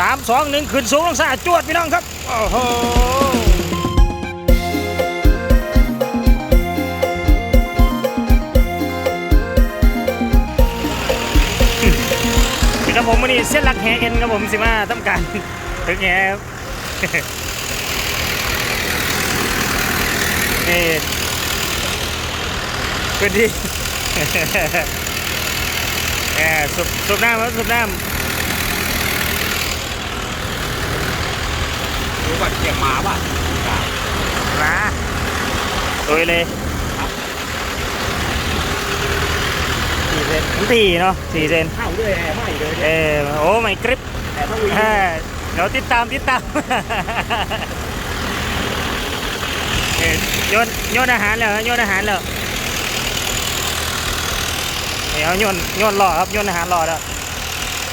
สามสองหนึ่งขึ้นสูงลงซาจวดพี่น้องครับ โอ้โหนี่ครับผมวันนี้เส้นหลักแหเอ็นครับผมสิมาต้องการถึงแหนี่พื้นที่แหมสุบสุบน้ำครับสุบน้ำ รู้ว่าเกียงหมาป่ะำมาตุยเลยสี่เซนสี่เนาะสี่เซนเข้าด้วยแอร์ไม่เลยเออโอ้ไม่กริปแอร์ต้องวิ่งเออเดี๋ยวติดตามติดตามเออโยนโยนอาหารแล้วโยนอาหารแล้วเดี๋ยวโยนโยนรอครับโยนอาหารรอแล้ว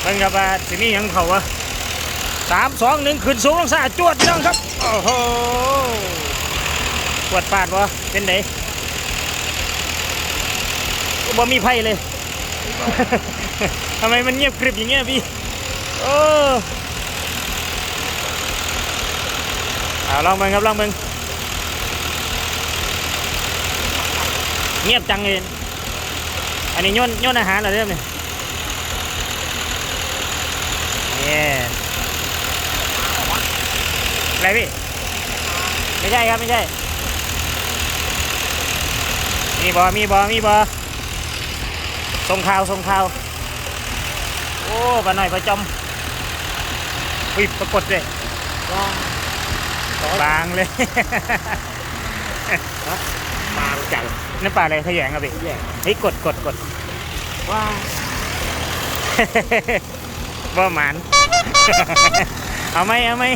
เพิ่งกับว่าสิมีหยังเขาวะ สามสองหนึ่งขึ้นสูงลงซาจวดพี่น้องครับโอ้โหปวดปาดวะเป็นไงบ่มีไพ่เลย ทำไมมันเงียบกริบอย่างเงี้ยพี่โอ้เอาลองเบิ่งครับลองเบิ่งเงียบจังเลยอันนี้โยนโยนอาหารเหรเริ่มเนี่ยเนี่ย อะไรพี่ ไม่ใช่ครับไม่ใช่ มีบอมีบอมีบอส่งข่าวส่งข่าว โอ้ปลาหน่อยปลาจอมอุ้ยปรากฏเลยบางเลยมาจังนั่นปลาอะไรขยงครับพี่แย่เฮ้ยกดกดกดว้าบ่หมานเอาไหมเอาไหม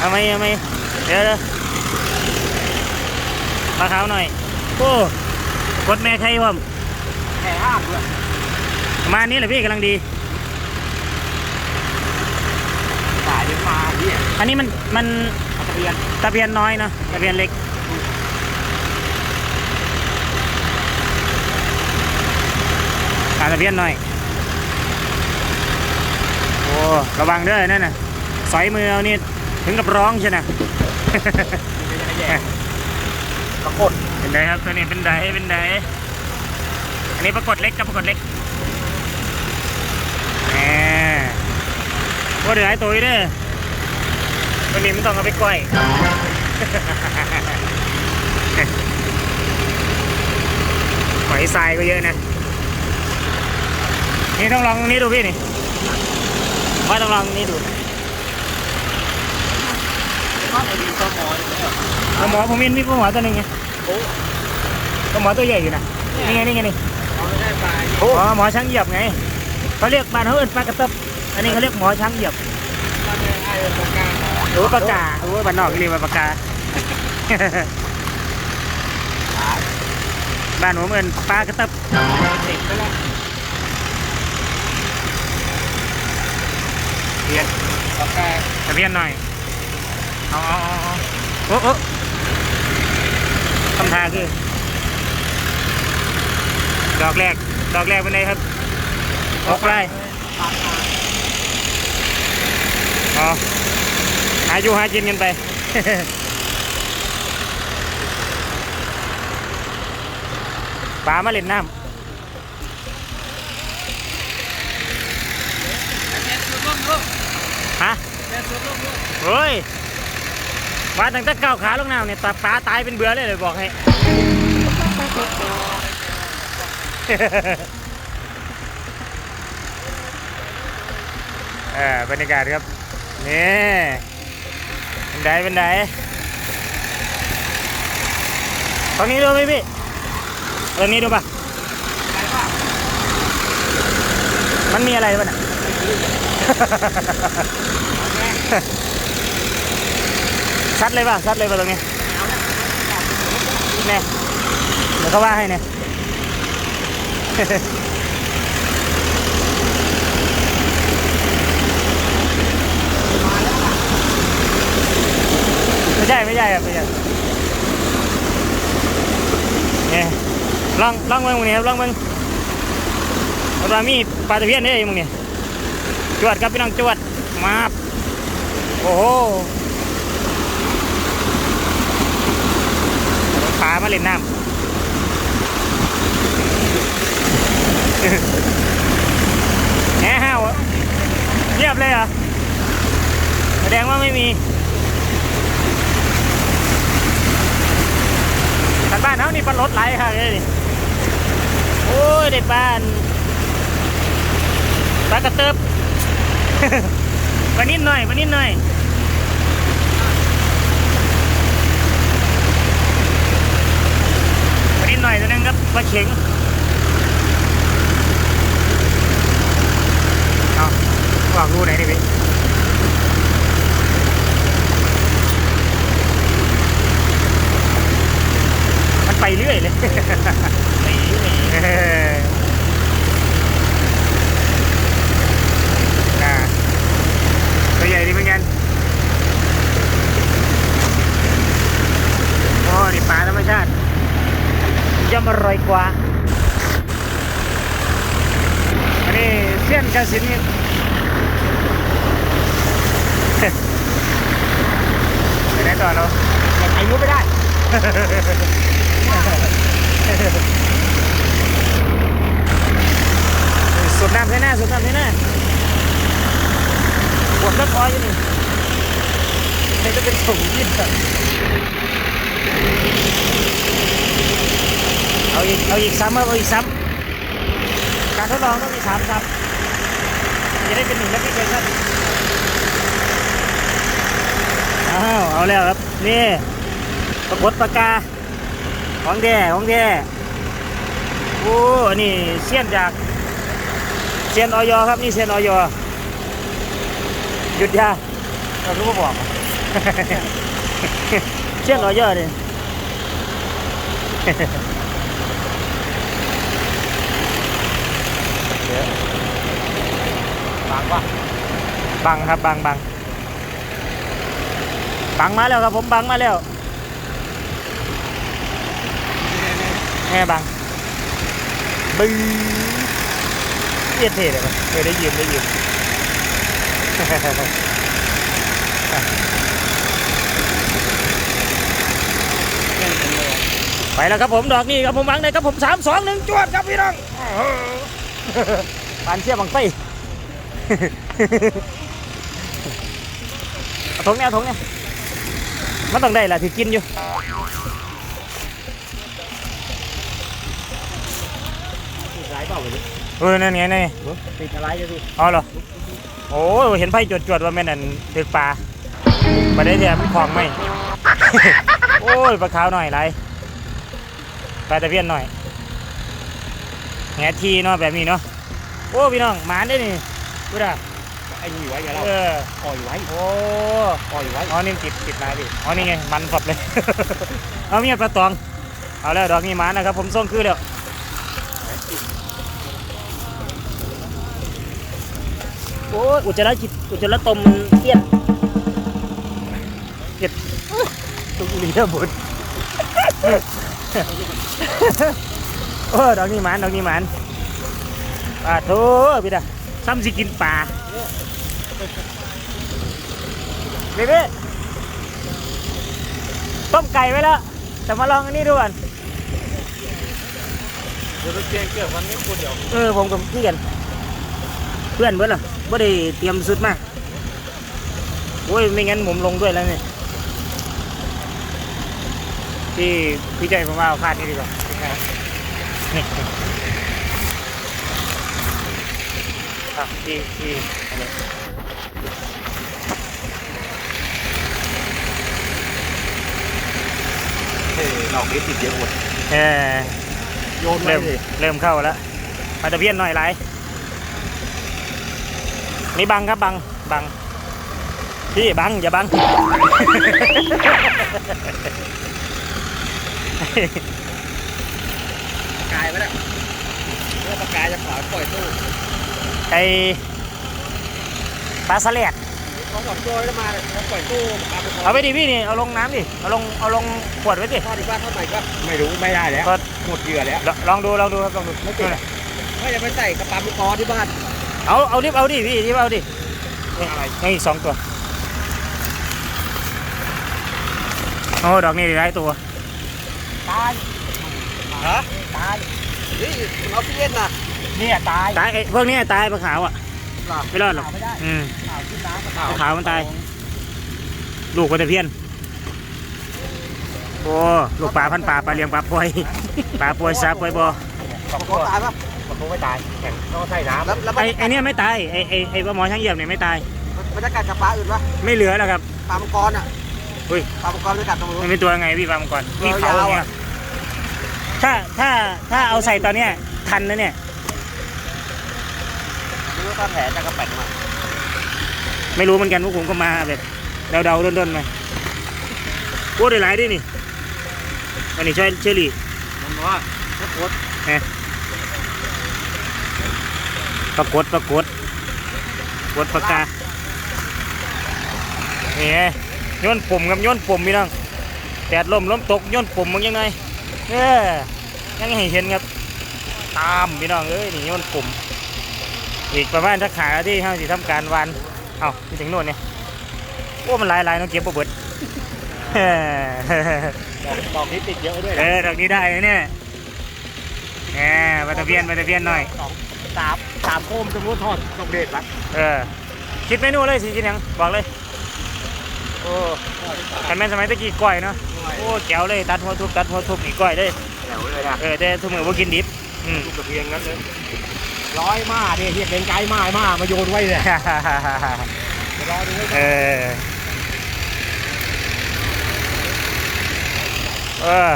เอาไหมเอาไหมเดี๋ยวเดี๋ยวปลาขาวหน่อย โอ้กดแม่ไข่ผมแอร์ห้ามด้วยประมาณนี้แหละพี่กำลังดีสายยังมาเหี้ยอันนี้มันมันมาตะเบียนตะเพียนน้อยเนอะตะเพียนเล็กอาตะเพียนน้อย โอ้ ระวังเด้อนั่นน่ะสอยมือเอานี่ ถึงกับร้องใช่ไหมแย่ปรากฏเป็นไดครับตัวนี้เป็นไดเป็นไดอันนี้ปรากฏเล็กกับปรากฏเล็กแหมว่าเดี๋ยวไอ้ตัวนี้เด้อตัวนี้ไม่ต้องเอาไปก้อยหอยทรายก็เยอะนะ นี่ต้องลองตรงนี้ดูพี่นี่ว่าต้องลองตรงนี้ดูก็ไปดีก็มอยแล้วปลาหมอผมมีมีปลาหมอตัวหนึ่งไงโอ้ปลาหมอตัวใหญ่อยู่นะนี่ไงนี่ไงนี่เอาไม่ได้ไปอ๋อหมอช้างเหยียบไงเขาเรียกบ้านเขาเอิ้นปลากระเตบอันนี้เขาเรียกหมอช้างเหยียบก็ไม่ได้ตรงกลางหรือว่าปากกาหรือว่าบ้านนอกเรียกว่าปากกา บ้านผมเอิ้นปลากระเตบติดไปแล้วเบียนปากกาทะเบียนหน่อย เอาเอาเอาเอาโอ้โอ้คำทาคือ ดอกแรก ดอกแรกเป็นไงครับออกไรอ๋อหาอยู่หากินกันไปปลามาเล่นน้ำฮะเฮ้ย มาตั้งแต่ก้าวขาลงน้ำเนี่ยปลาปลาตายเป็นเบื่อเลยเลยบอกให้ เออบรรยากาศครับ นี่เป็นไดเป็นไดตรงนี้ดูไหมพี่ตรงนี้ดูปะมันมีอะไรปะเนี่ย ซัดเลยป่ะซัดเลยป่ะตรงนี้เนี่ยเดี๋ยวเขาว่าให้เนี่ยไม่ใช่ไม่ใช่ครับไม่ใช่เนี่ยลองลองเมืองมึงนี่ครับลองเมืองมันว่ามีปลาตะเพียนเนี่ยมึงนี่ยจวดครับพี่น้องจวดมาโอ้โห ปลามาเล่นน้ำแหมห้าวเงียบเลยเหรอ แสดงว่าไม่มีทางบ้านเขานี่ปลารถไหลค่ะเลยโอ้ยได้ปลานปลากระเติบมานิดหน่อยมานิดหน่อยมานิดหน่อยตัว นึงครับปลาเข็งเอาวางรูไหนดิพี่มันไปเรื่อยเลยเอออ่าตัวใหญ่ดีเหมือนกันโอ้นี่ปลาธรรมชาติ ย่อมอร่อยกว่า อันนี้เสี้ยนกระสินนี่ไปไหนต่อเราอายุไม่ได้สุดน้ำใช่หน้าสุดน้ำใช่หน้าปวดก็คอยอยู่นี่นี่จะเป็นถุงยิ่ง เอาอีกเอาอีกซ้ำเอาอีกซ้ำการทดลองต้องมีสามซ้ำจะได้เป็นหนึ่งแอปพลิเคชันอ้าวเอาแล้วครับ นี่ปรากฏปากกา ของแท้ของแท้โอ้อันนี้เสี้ยนจากเซียนออยครับนี่เซียนออยหยุดยาเรารู้ว่าบอก เซียนออยเลยบางว่ะบังครับบังบังบังมาแล้วครับผมบังมาแล้วแม่บังบึ้งเทียดเท่เลยปะเออได้ยืมได้ยืม ไปแล้วครับผมดอกนี้ครับผมวางเลยครับผมสามสองหนึ่งจวดครับพี่น้องปานเชี่ยบังไฟเอาถุงเนี่ยเอาถุงเนี่ยมันต้องได้แหละที่กินอยู่ติดไรเปล่าเลยเออนั่นไงนั่นไงติดอะไรจะดิอ๋อเหรอโอ้ยเห็นไฟจวดๆว่าแม่นอั่นถึกปลาประเดี๋ยวเนี่ยมันคลองไหมโอ้ยปลาขาวหน่อยไร ปลาตะเพียนหน่อยแหงทีเนาะแบบนี้เนาะโอ้พี่น้องหมานได้นี่ดูด่ะไอ้นี่ไว้ไงเราเออปล่อยไว้โอ้ปล่อยไว้อ๋อนี่ติดติดมาดิอ๋อนี่ไงมันฝับเลย เอาเมียปลาตองเอาแล้วดอกนี้หมานะครับ ผมส่งคือแล้วโอ้ยอุจจาระจิตอุจจาระตมมันเตี้ยนเตี้ยนตุกลีเดอร์ บุญโอ้ดอกนี้หมานดอกนี้หมานปลาโถพี่ดาซ้ำสิกินปลาเบเบ้ต้มไก่ไว้แล้ว แต่มาลองอันนี้ดูก่อนเดี๋ยวเตียงเกี่ยววันนี้คนเดียวเออผมกับเพื่อนเพื่อนเบิดเหรอไม่ได้เตรียมสุดมาโอ้ยไม่งั้นผมลงด้วยแล้วเนี่ย ที่พี่ใจผมว่าเอาพาดนี่ดีกว่านี่อะที่ที่อันนี้เฮ้ยดอกนี้ติดเยอะหมดเออโยนไว้เริ่มดิเริ่มเข้าแล้วมาตะเพียนหน่อยไรนี่บังครับบังบังพี่บังอย่าบัง กายไปแล้วเมื่อปากกายจะขวาปล่อยตู้ไอปลาสลิดเขาสองตัวแล้วมาเลยเขาปล่อยตู้ปลาไปเอาไปดิพี่นี่เอาลงน้ำดิเอาลงเอาลงขวดไว้ดิทอดดีกว่าเท่าไหร่ก็ไม่รู้ไม่ได้แล้วก็หมดเหยื่อแล้วลลองดูลองดูครับลองดูไม่ติดไม่จะไปใส่กระป๋าลูกคอที่บ้าน เอาเอารีบเอาดิพี่รีบเอาดินี่อะไรยังอีกสองตัวโอ้ดอกนี้ได้ตัว ตายฮะตายนี่ออกซิเจนน่ะเนี่ยตายตายไอ้พวกนี้ตายปลาขาวอะหลับไม่รอดหรอกไม่ได้อืมข่าวขึ้นน้ำกับปลาขาวมันตายลูกปลาตะเพียนโอ้ลูกปลาพันปลาปลาเลี้ยงปลาปล่อยปลาปล่อยซาปล่อยบอปลาโคตายปะปลาโคไม่ตายแข็งต้องใส่น้ำแล้วแล้วไอ้ไอ้เนี่ยไม่ตายไอ้ไอ้ไอ้ปลาหมอช่างเยี่ยมเนี่ยไม่ตายมันจะกัดกับปลาอื่นปะไม่เหลือแล้วครับปลามังกรอะอุ้ยปลามังกรจะกัดตรงนู้นมันเป็นตัวไงพี่ปลามังกรพี่เขายาวๆเนี่ยอะ ถ้าถ้าถ้าเอาใส่ตอนเนี้ยทันนะเนี่ยไม่รู้ถ้าแผลจะกระแปงมาไม่รู้เหมือนกันพวกผมก็มาแบบเดาๆด้นๆมาโอ้ได้หลายด้วยนี่อันนี้ช่วยเชอรี่มันบอกว่าถ้าโคตรปรากฏปรากฏกดปากกานี่ไงโย้อนปุ่มกับโย้อนปุ่มพี่น้องแดดลมลมตกโย้อนปุ่มมันยังไง เออยังให้เห็นครับ ตามพี่น้องเอ้ยนี่โย้อนปุ่ม อีกประมาณสักขาที่ห้าสิทำการวันเอ้าไปถึงโน่นเนี่ยโอ้มันหลายลายๆน้องเก็บบ่เบิดเออดอกนี้ติดเยอะด้วยเอนะอดอกนี้ได้นะเนี่ยแหมมาตะเพียนมาตะเพียนหน่อยสองสามสามโคมจะรู้ทอดตรงเด็ดละเออคิดเมนูเลยสิกินหยังบอกเลยโอ้กันแม่นสมัยตะกี้ก้อยเนาะ โอ้แก้วเลยตัดหัวทุบตัดหัวทุบนี่ก้อยเลยแถวเลยนะเออแต่ทุกมือว่ากินดิบอืมลูกกระเพียงนั้นเลยร้อยมาเนี่ยเฮียเป็นไกด์มามามาโยนไว้เลยรอดูไว้เออเออ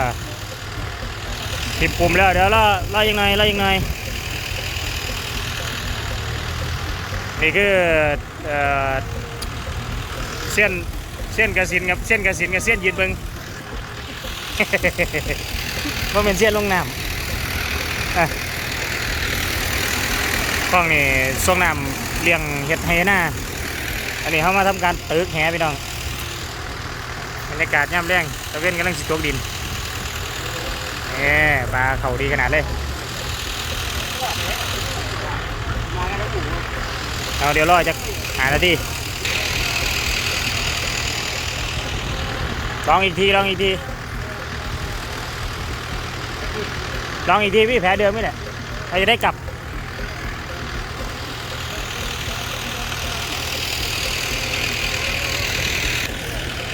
ติดปุ่มแล้วเดี๋ยวเราเรายังไงเรายังไงนี่คือเอ่อเส้นเส้นกระสินกับเส้นกระสินกับเส้นยืนเบิง ว่าเป็นเส้นลงน้ำกล้องนี่ส่งน้ำเลี้ยงเห็ดไฮน้าอันนี้เขามาทำการตึกแหพี่น้องบรรยากาศย่ำแรงตะเวนกำลังสิตกดินเอ้ปลาเขาดีขนาดเลยเอาเดี๋ยวรอจะหานาทีลองอีกทีลองอีกที ลองอีกทีพี่แผลเดิมไหมเนี่ยเราจะได้กลับ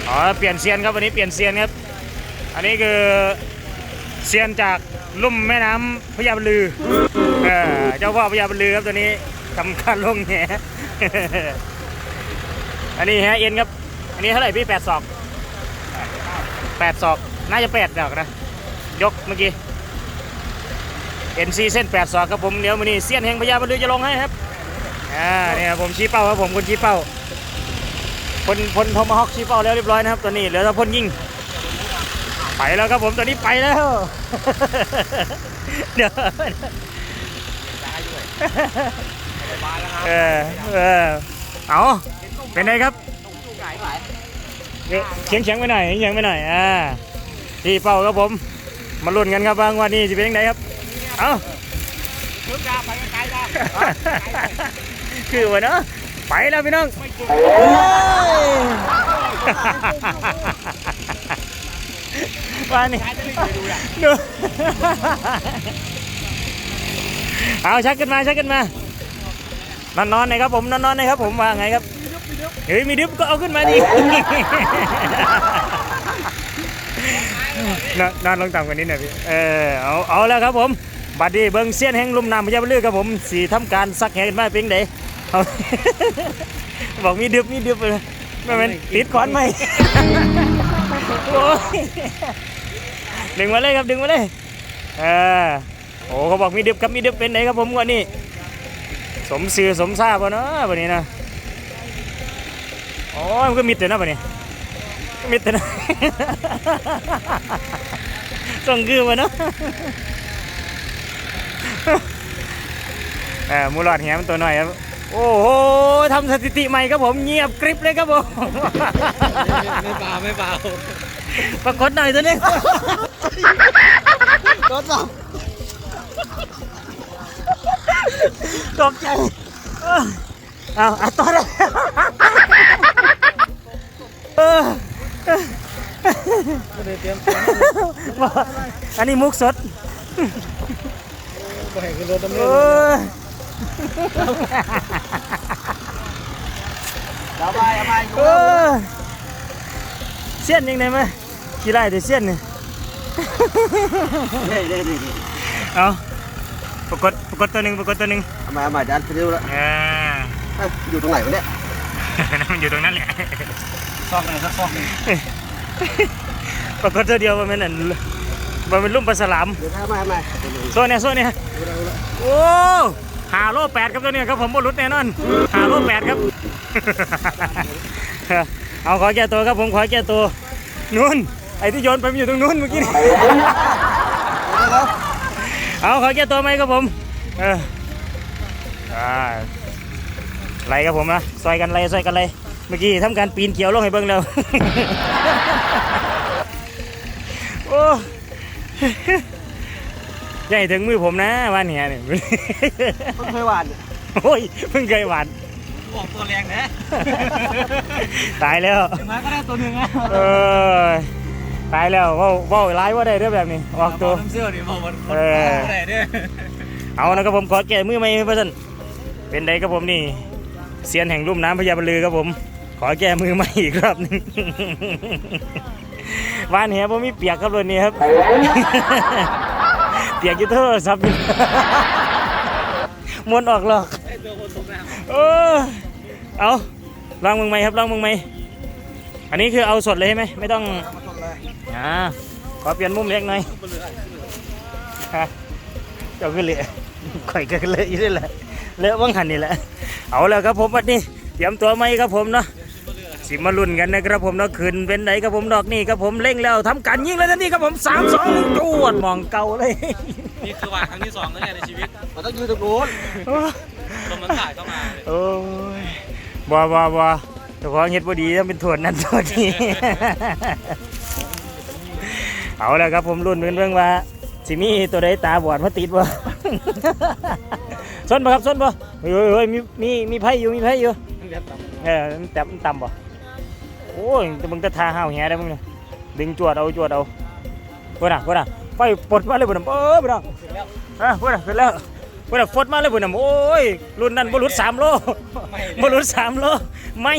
อ๋อ เปลี่ยนเซียนครับวันนี้เปลี่ยนเซียนครับ อันนี้คือเซียนจากลุ่มแม่น้ำพญาบลือ เออเจ้าพ่อพญาบลือครับตัวนี้ทำการลงแหอันนี้แฮเอ็นครับ อันนี้เท่าไหร่พี่แปดศอกแปดศอก น่าจะแปดดอกนะ ยกเมื่อกี้ เอ็นซีเส้นแปดศอกครับผมเดี๋ยววันนี้เซียนแห่งพญาบลือจะลงให้ครับอ่าเนี่ยผมชี้เป้าครับผมคนชี้เป้าพลพลโทมฮอกชี้เป้าแล้วเรียบร้อยนะครับตอนนี้เหลือแต่พลยิงไปแล้วครับผมตอนนี้ไปแล้วเดี๋ยวเออเออเอาเป็นไงครับเฉียงเฉียงไปหน่อยเฉียงไปหน่อยอ่าที่เป้าครับผมมาลุ้นกันครับว่างวันนี้จะเป็นยังไงครับ เอาลูกยาไปไกลๆนะคือวะเนาะไปแล้วพี่น้องว่านี่จะไม่เคยดูอะดูเอาชักขึ้นมาชักขึ้นมานอนนอนๆหน่อยครับผมนอนนอนๆหน่อยครับผมว่าไงครับเฮ้ยมีดึบก็เอาขึ้นมาดินอนนอนลงต่ำกว่านี้หน่อยพี่เออเอาเอาแล้วครับผม บัดนี้เบิ้งเสี้ยนแห่งลุ่มน้ำพญาบลือครับผมสีทำการซักแหกันมาเป็นไดเอาบอกมีดึบมีดึบเลยไม่เป็นติดขอนไหมโอ้ยดึงมาเลยครับดึงมาเลยเออโอ้เขาบอกมีดึบครับมีดึบเป็นไหนครับผมวันนี้สมซื่อสมซาบ่เนาะวันนี้นะโอ้ยมันก็มิดเลยนะวันนี้ก็มิดเลยนะส่งคือบ่เนาะ เออมูหลอดเหียมันตัวหน่อยครับโอ้โหทำสถิติใหม่ครับผมเงียบกริบเลยครับผมไม่เบาไม่เบาปรากฏหน่อยตัวนี้ทดสอบตกใจเอาเอาต่อเลยเออไม่ได้เตรียมอันนี้มุกสด ไปขึ้นรถดำเอเนินอเอาไปเอาไปเออเสี้ยนยังไงไหมกี่ไร่เดี๋ยวเสี้ยนนี่เฮ้ยเฮ้ยเอาปรากฏปรากฏตัวหนึ่งปรากฏตัวหนึ่งเอามาเอามาจานไปดูแล้วอ่าอยู่ตรงไหนวะเนี่ยมันอยู่ตรงนั้นแหละซอกไหนสักซอกหนึ่งปรากฏตัวเดียวมันเป็นอัน มันเป็นลุ่มปลาสลามเดี๋ยวถ้ามามาโซนเนี่ยโซนเนี่ยโอ้หาโลแปดครับตัวเนี้ยครับผมบรุษแน่นอนหาโลแปดครับ เอาขอแก้ตัวครับผมขอแก้ตัวนู่นไอ้ที่โยนไปมันอยู่ตรงนู้นเมื่อกี้นี่เอาขอแก้ตัวไหมครับผมเอออ่าไล่ครับผมนะซอยกันไล่ซอยกันไล่เมื่อกี้ทำการปีนเกี่ยวลงให้เบิ่งแล้วโอ้ ใหญ่ถึงมือผมนะวันเนี้ยเนี่ยต้นเคยหวานโอ้ยเพิ่งเคยหวานบอกตัวแรงนะตายแล้วอย่างน้อยก็ได้ตัวหนึ่งอะเออตายแล้วเว่าเว่าร้ายว่าได้เรื่องแบบนี้ออกตัวน้ำเสื้อนี่บอกมันเออไหนเนี่ยเอานะครับผมขอแก้มือไม่ให้เพื่อนเป็นไดครับผมนี่เซียนแห่งลุ่มน้ำพญาบรรลือครับผม ขอแก้มือใหม่อีกรอบหนึง วานเหียผมมีเปียกครับเลยนี่ครับ เปียกอยูโทรศัพท์อยู่มวนออกหรอกตัวคนตกน้ำเออเอาลองมึงไหมครับลองมึงไหมอันนี้คือเอาสดเลยใช่ไหมไม่ต้องมาต้นเลยอ่าขอเปลี่ยนมุมเล็กหน่อยฮะเจ้าก็เละข่อยก็เละอยู่นี่แหละเละว่างหันนี่แหละเอาแล้วครับผมวันนี้เตรียมตัวไหมครับผมเนาะ สิมาลุ้นกันนะครับผมเนาะคืนเป็นไหนครับผมดอกนี่ครับผมเร่งแล้วทำการยิงแล้วนะนี่ครับผมสามสองหนึ่งจวดมองเก่าเลยนี่คือว่าครั้งที่สองแล้วเนี่ยในชีวิตมันต้องยืนตรงโน้นลมมันสาดเข้ามาโอ้ยบ่บ่บ่เจ้าของเฮ็ดบ่ดีต้องเป็นถ่วนนั่นถ่วนนี้เอาแล้วครับผมรุ่นเรื่องว่าสิมีตัวใดตาบอดมาติดบ่ส้นบ่ครับส้นบ่เฮ้ยเฮ้ยมีมีมีไผอยู่มีไผอยู่เออมันแต่มันต่ำบ่ โอ้ยแต่มึงจะทาห้าวแหได้มึงเนี่ยดึงจวดเอาจวดเอาพุ่นน่ะพุ่นน่ะไฟปลดมาเลยพุ่นน่ะเออพุ่นน่ะอะพุ่นน่ะขึ้นแล้วพุ่นน่ะฟดมาเลยพุ่นน่ะโอ้ยรุ่นนั้นบ่หลุดสามโลบรุษสามโลไม่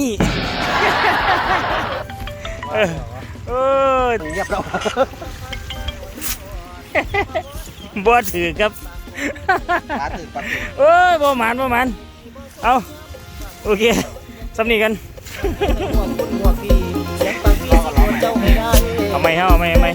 เออเออเงียบแล้วบ่ถือครับตาตื่นปัดตื่นเออบ่หมานบ่หมานเอาโอเคสำนีกันพวกพวกที่ ทำไมฮะทำไมเอไม